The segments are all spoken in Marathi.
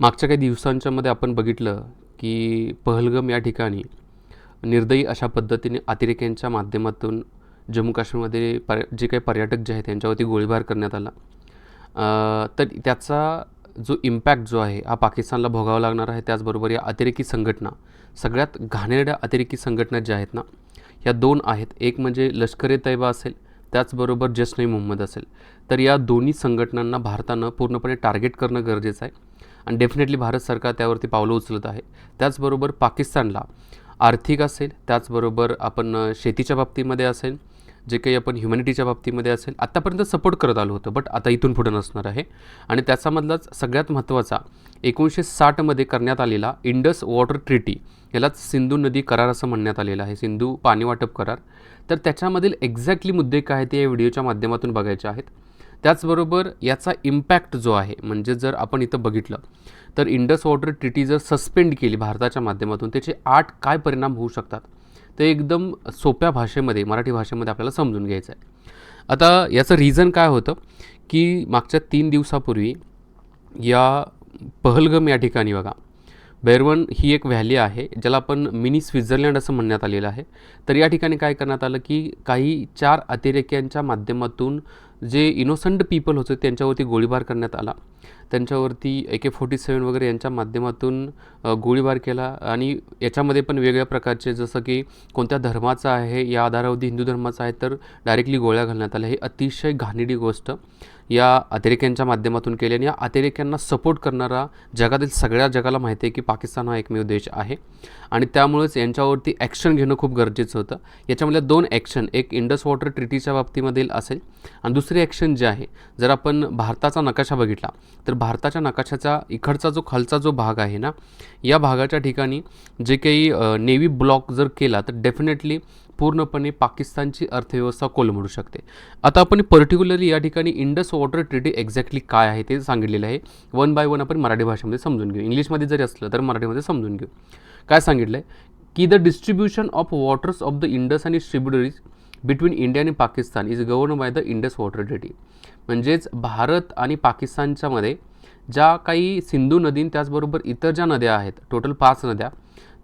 मागच्या काही दिवसांच्यामध्ये आपण बघितलं की पहलगम या ठिकाणी निर्दयी अशा पद्धतीने अतिरेक्यांच्या माध्यमातून जम्मू काश्मीरमध्ये पर जे काही पर्यटक जे आहेत त्यांच्यावरती गोळीबार करण्यात आला. तर त्याचा जो इम्पॅक्ट जो आहे हा पाकिस्तानला भोगावा लागणार आहे. त्याचबरोबर या अतिरेकी संघटना सगळ्यात घाणेरड्या अतिरेकी संघटना ज्या आहेत ना ह्या दोन आहेत. एक म्हणजे लष्कर ए तैबा असेल त्याचबरोबर जस नई मोहम्मद असेल. तर या दोन्ही संघटनांना भारतानं पूर्णपणे टार्गेट करणं गरजेचं आहे. आणि डेफिनेटली भारत सरकार त्यावरती पावलं उचलत आहे. त्याचबरोबर पाकिस्तानला आर्थिक असेल त्याचबरोबर आपण शेतीच्या बाबतीमध्ये असेल जे काही आपण ह्युमॅनिटीच्या बाबतीमध्ये असेल आत्तापर्यंत सपोर्ट करत आलो होतं बट आता इथून पुढं नसणार आहे. आणि त्याच्यामधलाच सगळ्यात महत्त्वाचा एकोणीसशे साठमध्ये करण्यात आलेला इंडस वॉटर ट्रिटी यालाच सिंधू नदी करार असं म्हणण्यात आलेलं आहे सिंधू पाणी वाटप करार. तर त्याच्यामधील एक्झॅक्टली मुद्दे काय ते या व्हिडिओच्या माध्यमातून बघायचे आहेत. त्याचबरोबर याचा इम्पॅक्ट जो आहे म्हणजे जर आपण इथं बघितलं तर इंडस वॉटर ट्रिटी जर सस्पेंड केली भारताच्या माध्यमातून त्याचे आठ काय परिणाम होऊ शकतात? ते एकदम सोप्या भाषेमध्ये मराठी भाषेमध्ये आपल्याला समजून घ्यायचं आहे. आता याचं रिझन काय होतं की मागच्या तीन दिवसापूर्वी या पहलगम या ठिकाणी बघा बेरवन ही एक व्हॅली आहे ज्याला आपण मिनी स्वित्झर्लंड असं म्हणण्यात आलेलं आहे. तर या ठिकाणी काय करण्यात आलं की काही चार अतिरेक्यांच्या माध्यमातून जे इनोसंट पीपल होते त्यांच्यावरती गोळीबार करण्यात आला. त्यांच्यावरती ए के फोर्टी सेवन वगैरे यांच्या माध्यमातून गोळीबार केला आणि याच्यामध्ये पण वेगळ्या प्रकारचे जसं की कोणत्या धर्माचा आहे या आधारावरती हिंदू धर्माचा आहे तर डायरेक्टली गोळ्या घालण्यात आल्या. हे अतिशय घाणेडी गोष्ट या अतिरेक्यांच्या माध्यमातून केली आणि या अतिरेक्यांना सपोर्ट करणारा जगातील सगळ्या जगाला माहिती आहे की पाकिस्तान हा एकमेव देश आहे. आणि त्यामुळेच यांच्यावरती ॲक्शन घेणं खूप गरजेचं होतं. याच्यामधल्या दोन ॲक्शन एक इंडस वॉटर ट्रिटीच्या बाबतीमधील असेल आणि दुसरी ॲक्शन जे आहे जर आपण भारताचा नकाशा बघितला तर भारताच्या नकाशाचा इकडचा जो खालचा जो भाग आहे ना या भागाच्या ठिकाणी जे काही नेव्ही ब्लॉक जर केला तर डेफिनेटली पूर्णपणे पाकिस्तानची अर्थव्यवस्था कोलमडू शकते. आता आपण पर्टिक्युलरली या ठिकाणी इंडस वॉटर ट्रीटी एक्झॅक्टली काय आहे ते सांगितलेलं आहे. वन बाय वन आपण मराठी भाषेमध्ये समजून घेऊ. इंग्लिशमध्ये जरी असलं तर मराठीमध्ये समजून घेऊ. काय सांगितलं आहे की the distribution of waters of the Indus आणि ट्रिब्युटरीज बिटवीन इंडिया आणि Pakistan is govern by the Indus water treaty म्हणजेच भारत आणि पाकिस्तानच्यामध्ये ज्या काही सिंधू नदी त्याचबरोबर इतर ज्या नद्या आहेत टोटल पाच नद्या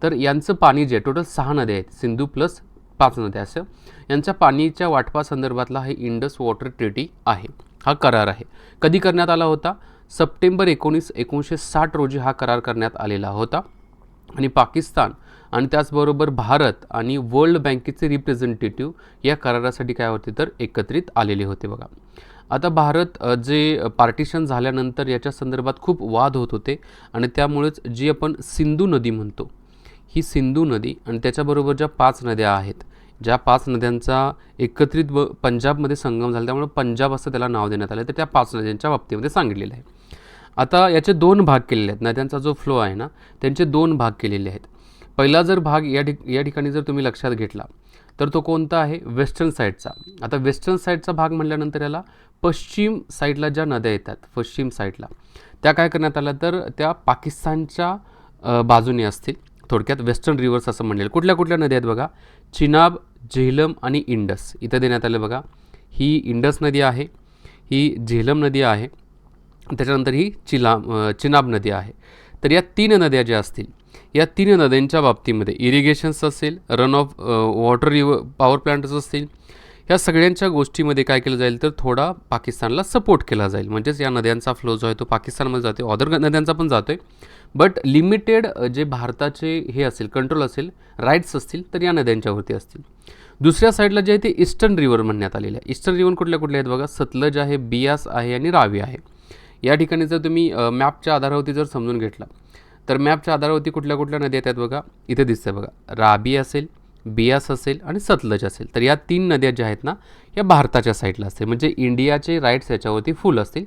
तर यांचं पाणी जे टोटल सहा नद्या आहेत सिंधू प्लस पाच नद्या असं यांच्या पाणीच्या वाटपासंदर्भातला हे इंडस वॉटर ट्रिटी आहे. हा करार आहे. कधी करण्यात आला होता? सप्टेंबर एकोणीस एकोणीसशे साठ रोजी हा करार करण्यात आलेला होता. आणि पाकिस्तान आणि त्याचबरोबर भारत आणि वर्ल्ड बँकेचे रिप्रेझेंटेटिव्ह या करारासाठी काय होते? तर एकत्रित आलेले होते बघा. आता भारत जे पार्टिशन झाल्यानंतर याच्या संदर्भात खूप वाद होत होते आणि त्यामुळेच जी आपण सिंधू नदी म्हणतो ही सिंधू नदी आणि त्याच्याबरोबर ज्या पाच नद्या आहेत ज्या पाच नद्यांचा एकत्रित व पंजाबमध्ये संगम झाला त्यामुळे पंजाब असं त्याला नाव देण्यात आलं तर त्या पाच नद्यांच्या बाबतीमध्ये सांगितलेलं आहे. आता याचे दोन भाग केलेले आहेत नद्यांचा जो फ्लो आहे ना त्यांचे दोन भाग केलेले आहेत. पहिला जर भाग या ठिक या ठिकाणी जर तुम्ही लक्षात घेतला तर तो कोणता आहे? वेस्टर्न साईडचा आता वेस्टर्न साईडचा भाग म्हटल्यानंतर याला पश्चिम साईडला ज्या नद्या येतात पश्चिम साईडला त्या काय करण्यात आल्या तर त्या पाकिस्तानच्या बाजूने असतील. थोडक्यात वेस्टर्न रिव्हर्स असं म्हणेल कुठल्या कुठल्या नद्या आहेत बघा? चिनाब झेलम आणि इंडस. इथं देण्यात आलं बघा. ही इंडस नदी आहे ही झेलम नदी आहे त्याच्यानंतर ही चिला चिनाब नदी आहे. तर या तीन नद्या ज्या असतील या तीन नद्यांच्या बाबतीमध्ये इरिगेशन्स असेल run of water river power plants असतील ह्या सगळ्यांच्या गोष्टीमध्ये काय केलं जाईल तर थोडा पाकिस्तानला सपोर्ट केला जाईल. म्हणजेच या नद्यांचा फ्लो जो आहे तो पाकिस्तानमध्ये जातो ऑदर नद्यांचा पण जातो आहे बट लिमिटेड जे भारताचे हे असेल कंट्रोल असेल राईट्स असतील तर या नद्यांच्यावरती असतील. दुसऱ्या साईडला जे आहे ते ईस्टर्न रिव्हर म्हणण्यात आलेलं आहे. ईस्टर्न रिव्हर कुठल्या कुठल्या आहेत बघा? सतलज आहे बियास आहे आणि रावी आहे. या ठिकाणी जर तुम्ही मॅपच्या आधारावरती जर समजून घेतला तर मॅपच्या आधारावरती कुठल्या कुठल्या नद्या येतात बघा? इथे दिसतंय बघा. राबी असेल बियास असेल आणि सतलज असेल. तर या तीन नद्या ज्या आहेत ना या भारताच्या साईडला असतील. म्हणजे इंडियाचे राईट्स याच्यावरती फुल असतील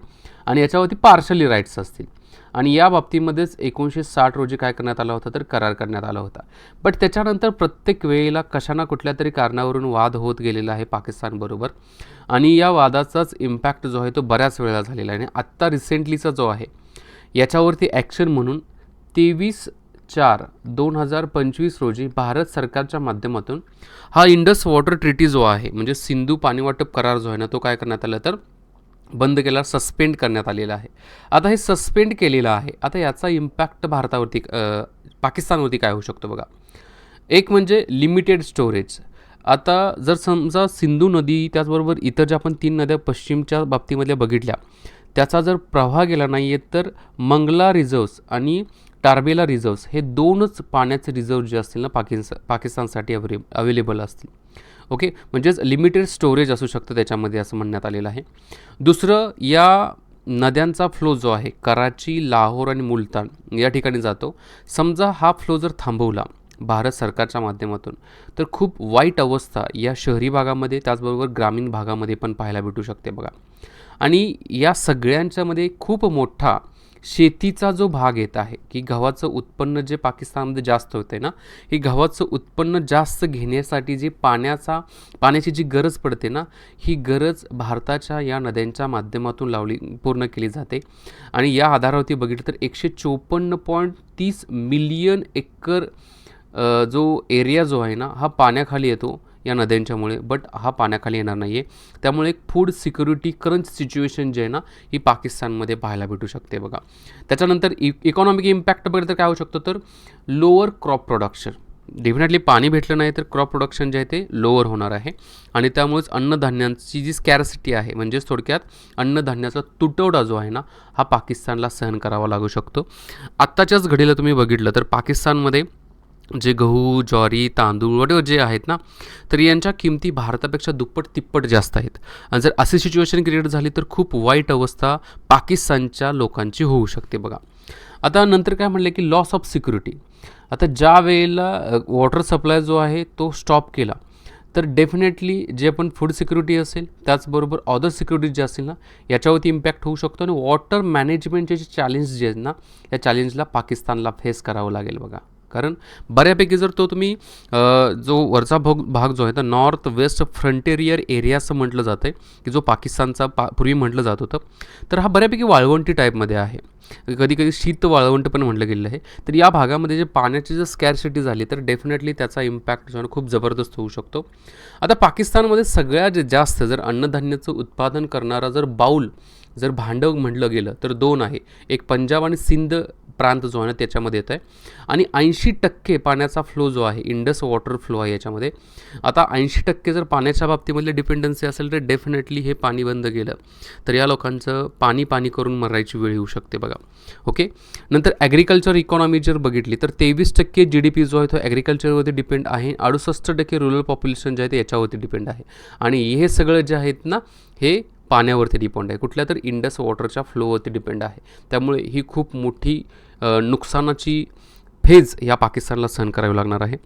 आणि याच्यावरती पार्शली राईट्स असतील. आणि या बाबतीमध्येच एकोणीसशे साठ रोजी काय करण्यात आला होता? तर करार करण्यात आला होता. बट त्याच्यानंतर प्रत्येक वेळेला कशाना कुठल्या तरी कारणावरून वाद होत गेलेला आहे पाकिस्तानबरोबर आणि या वादाचाच इम्पॅक्ट जो आहे तो बऱ्याच वेळेला झालेला आहे. आणि आत्ता रिसेंटलीचा जो आहे याच्यावरती ॲक्शन म्हणून तेवीस चार दोन हजार पंचवीस रोजी भारत सरकारच्या माध्यमातून हा इंडस वॉटर ट्रिटी जो आहे म्हणजे सिंधू पाणी वाटप करार जो आहे ना तो काय करण्यात आला तर बंद केला सस्पेंड करण्यात आलेला आहे. आता हे सस्पेंड केलेलं आहे आता याचा इम्पॅक्ट भारतावरती पाकिस्तानवरती काय होऊ शकतो बघा. एक म्हणजे लिमिटेड स्टोरेज आता जर समजा सिंधू नदी त्याचबरोबर इतर ज्या आपण तीन नद्या पश्चिमच्या बाबतीमधल्या बघितल्या त्याचा जर प्रवाह गेला नाही आहे तर मंगला रिझर्व्स आणि टार्बेला रिझर्व्स हे दोनच पाण्याचे रिझर्व जे असतील ना पाकिस्ता पाकिस्तानसाठी अवरे अवेलेबल असतील. ओके म्हणजेच लिमिटेड स्टोरेज असू शकतं त्याच्यामध्ये असं म्हणण्यात आलेलं आहे. दुसरं या नद्यांचा फ्लो जो आहे कराची लाहोर आणि मुलतान या ठिकाणी जातो. समजा हा फ्लो जर थांबवला भारत सरकारच्या माध्यमातून तर खूप वाईट अवस्था या शहरी भागामध्ये त्याचबरोबर ग्रामीण भागामध्ये पण पाहायला भेटू शकते बघा. आणि या सगळ्यांच्यामध्ये खूप मोठा शेतीचा जो भाग येत आहे की गव्हाचं उत्पन्न जे पाकिस्तानमध्ये जास्त होते ना हे गव्हाचं उत्पन्न जास्त घेण्यासाठी जी पाण्याचा पाण्याची जी गरज पडते ना ही गरज भारताच्या या नद्यांच्या माध्यमातून लावली पूर्ण केली जाते. आणि या आधारावरती बघितलं तर एकशे चोपन्न पॉईंट तीस मिलियन एकर जो एरिया जो आहे ना हा पाण्याखाली येतो. या नद्यांच्यामुळे बट हा पाण्याखाली येणार नाही आहे त्यामुळे एक फूड सिक्युरिटी करंट सिच्युएशन जे आहे ना ही पाकिस्तानमध्ये पाहायला भेटू शकते बघा. त्याच्यानंतर इ इकॉनॉमिक इम्पॅक्ट बघितलं तर काय होऊ शकतो तर लोअर क्रॉप प्रोडक्शन डेफिनेटली पाणी भेटलं नाही तर क्रॉप प्रोडक्शन जे आहे ते लोअर होणार आहे. आणि त्यामुळेच अन्नधान्यांची जी स्कॅरसिटी आहे म्हणजेच थोडक्यात अन्नधान्याचा तुटवडा जो आहे ना हा पाकिस्तानला सहन करावा लागू शकतो. आत्ताच्याच घडीला तुम्ही बघितलं तर पाकिस्तानमध्ये जे गहू ज्वारी तांदूळ वगैरे जे आहेत ना तर यांच्या किमती भारतापेक्षा दुप्पट तिप्पट जास्त आहेत. आणि जर अशी सिच्युएशन क्रिएट झाली तर खूप वाईट अवस्था पाकिस्तानच्या लोकांची होऊ शकते बघा. आता नंतर काय म्हणलं की लॉस ऑफ सिक्युरिटी आता ज्या वेळेला वॉटर सप्लाय जो आहे तो स्टॉप केला तर डेफिनेटली जे आपण फूड सिक्युरिटी असेल त्याचबरोबर अदर सिक्युरिटी जे असेल ना याच्यावरती इम्पॅक्ट होऊ शकतो आणि वॉटर मॅनेजमेंटचे जे चॅलेंज जे आहेत ना या चॅलेंजला पाकिस्तानला फेस करावं लागेल बघा. कारण बऱ्यापैकी जर तो तुम्ही जो वरचा भाग भाग जो आहे तर नॉर्थ वेस्ट फ्रंटेरियर एरिया असं म्हटलं जातं आहे की जो पाकिस्तानचा पा पूर्वी म्हटलं जात होतं तर हा बऱ्यापैकी वाळवंटी टाईपमध्ये आहे. कधी कधी शीत वाळवंट पण म्हटलं गेलेलं आहे. तर या भागामध्ये जे पाण्याची जर स्कॅरसिटी झाली तर डेफिनेटली त्याचा इम्पॅक्ट जो आहे खूप जबरदस्त होऊ शकतो. आता पाकिस्तानमध्ये सगळ्यात जे जास्त जर अन्नधान्याचं उत्पादन करणारा जर बाऊल जर भांडव म्हटलं गेलं तर दोन आहे. एक पंजाब आणि सिंध प्रांत जो आहे ना त्याच्यामध्ये येत आहे आणि ऐंशी टक्के पाण्याचा फ्लो जो आहे इंडस वॉटर फ्लो आहे याच्यामध्ये. आता ऐंशी टक्के जर पाण्याच्या बाबतीमधले डिपेंडन्सी असेल तर डेफिनेटली हे पाणी बंद गेलं. तर या लोकांचं पाणी पाणी करून मरायची वेळ येऊ शकते बघा. ओके नंतर ॲग्रिकल्चर इकॉनॉमी जर बघितली तर तेवीस टक्के जी डी पी जो आहे तो ॲग्रिकल्चरवरती डिपेंड आहे. अडुसष्ट टक्के रुरल पॉप्युलेशन जे आहे ते याच्यावरती डिपेंड आहे. आणि हे सगळं जे आहेत ना हे पाण्यावरती डिपेंड आहे. कुठल्या तर इंडस वॉटरच्या फ्लोवरती डिपेंड आहे. त्यामुळे ही खूप मोठी नुकसानाची फेज या पाकिस्तानला सहन करावी लागणार आहे.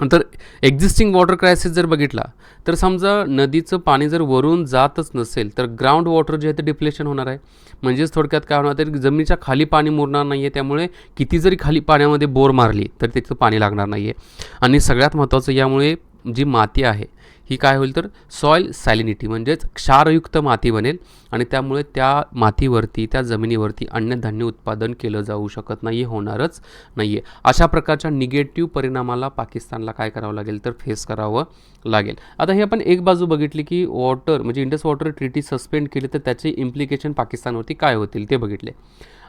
नंतर एक्झिस्टिंग वॉटर क्रायसिस जर बघितला तर समजा नदीचं पाणी जर वरून जातच नसेल तर ग्राउंड वॉटर जे आहे ते डिप्लेशन होणार आहे. म्हणजेच थोडक्यात काय होणार तर जमिनीच्या खाली पाणी मुरणार नाही आहे त्यामुळे किती जरी खाली पाण्यामध्ये बोर मारली तर त्याचं पाणी लागणार नाही आहे आणि सगळ्यात महत्त्वाचं यामुळे जी माती आहे ही काय होईल तर सॉईल सॅलिनिटी म्हणजेच क्षारयुक्त माती बनेल. आणि त्यामुळे त्या मातीवरती त्या जमिनीवरती अन्नधान्य उत्पादन केलं जाऊ शकत नाही होणारच नाही आहे अशा प्रकारच्या निगेटिव्ह परिणामाला पाकिस्तानला काय करावं लागेल तर फेस करावं लागेल. आता हे आपण एक बाजू बघितली की वॉटर म्हणजे इंडस वॉटर ट्रिटी सस्पेंड केली तर त्याचे इम्प्लिकेशन पाकिस्तानवरती काय होतील ते बघितले.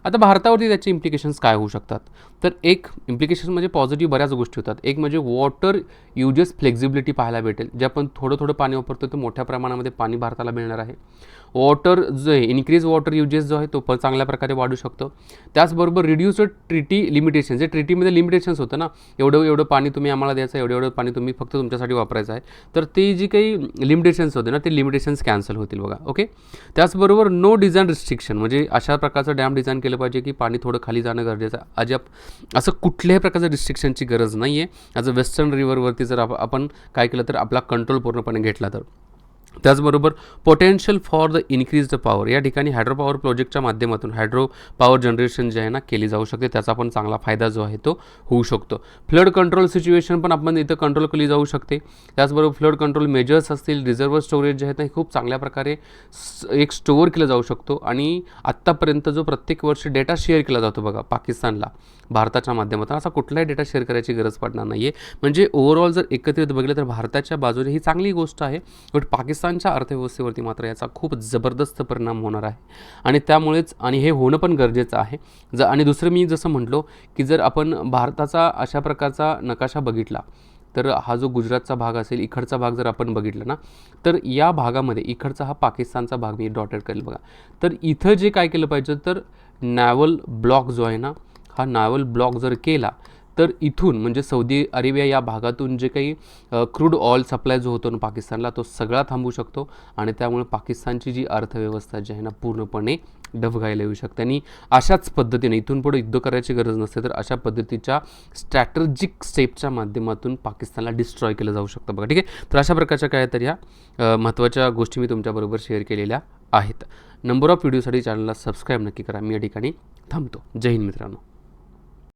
आता भारतावरती त्याचे इम्प्लिकेशन्स काय होऊ शकतात? तर एक इम्प्लिकेशन म्हणजे पॉझिटिव्ह बऱ्याच गोष्टी होतात. एक म्हणजे वॉटर युजेस फ्लेक्झिबिलिटी पाहायला भेटेल. जे आपण थोडं थोडं पाणी वापरतो ते मोठ्या प्रमाणामध्ये पाणी भारताला मिळणार आहे. वॉटर जो आहे इन्क्रीज वॉटर युजेस जो आहे तो पण चांगल्या प्रकारे वाढू शकतो. त्याचबरोबर रिड्यूस्ड ट्रिटी लिमिटेशन जे ट्रिटीमध्ये लिमिटेशन्स होतं ना एवढं एवढं पाणी तुम्ही आम्हाला द्यायचं एवढं एवढं पाणी तुम्ही फक्त तुमच्यासाठी वापरायचं आहे. तर ते जी काही लिमिटेशन्स होते ना ते लिमिटेशन्स कॅन्सल होतील बघा ओके त्याचबरोबर नो डिझाईन रिस्ट्रिक्शन म्हणजे अशा प्रकारचं डॅम डिझाईन केलं पाहिजे की पाणी थोडं खाली जाणं गरजेचं अजब असं कुठल्याही प्रकारचं रिस्ट्रिक्शनची गरज नाही आहे ॲज अ वेस्टर्न रिव्हरवरती जर आप- आपण काय केलं तर आपला कंट्रोल पूर्णपणे घेतला तर. त्याचबरोबर potential for the increase the power या ठिकाणी हायड्रो पॉवर प्रोजेक्टच्या माध्यमातून हायड्रो पॉवर जनरेशन जे आहे ना केली जाऊ शकते. त्याचा पण चांगला फायदा जो आहे तो होऊ शकतो. फ्लड कंट्रोल सिच्युएशन पण आपण इथं कंट्रोल केली जाऊ शकते. त्याचबरोबर फ्लड कंट्रोल मेजर्स असतील रिझर्व्ह स्टोरेज जे आहेत ना हे खूप चांगल्या प्रकारे एक स्टोअर केलं जाऊ शकतो. आणि आत्तापर्यंत जो प्रत्येक वर्षी डेटा शेअर केला जातो बघा पाकिस्तानला भारताच्या माध्यमातून. असा कुठलाही डेटा शेअर करायची गरज पडणार नाही आहे म्हणजे ओव्हरऑल जर एकत्रित बघितलं तर भारताच्या बाजूने ही चांगली गोष्ट आहे. बट पाकिस्तान पाकिस्तानच्या अर्थव्यवस्थेवरती मात्र याचा खूप जबरदस्त परिणाम होणार आहे. आणि त्यामुळेच आणि हे होणं पण गरजेचं आहे. ज आणि दुसरं मी जसं म्हटलो की जर आपण भारताचा अशा प्रकारचा नकाशा बघितला तर हा जो गुजरातचा भाग असेल इकडचा भाग जर आपण बघितला ना तर या भागामध्ये इकडचा हा पाकिस्तानचा भाग मी डॉटेड करेल बघा. तर इथं जे काय केलं पाहिजे तर नॅवल ब्लॉक जो आहे ना हा नॅवल ब्लॉक जर केला तर इथून म्हणजे सौदी अरेबिया या भागातून जे काही क्रूड ऑइल सप्लाय जो होतो ना पाकिस्तानला तो सगळा थांबू शकतो आणि त्यामुळे पाकिस्तानची जी अर्थव्यवस्था जी आहे ना पूर्णपणे डबघायला येऊ शकते. आणि अशाच पद्धतीने इथून पुढे युद्ध करायची गरज नसते तर अशा पद्धतीच्या स्ट्रॅटर्जिक स्टेपच्या माध्यमातून पाकिस्तानला डिस्ट्रॉय केलं जाऊ शकतं बघा ठीक आहे? तर अशा प्रकारच्या काय तर या महत्त्वाच्या गोष्टी मी तुमच्याबरोबर शेअर केलेल्या आहेत. नंबर ऑफ व्हिडिओसाठी चॅनलला सबस्क्राईब नक्की करा. मी या ठिकाणी थांबतो. जय हिंद मित्रांनो.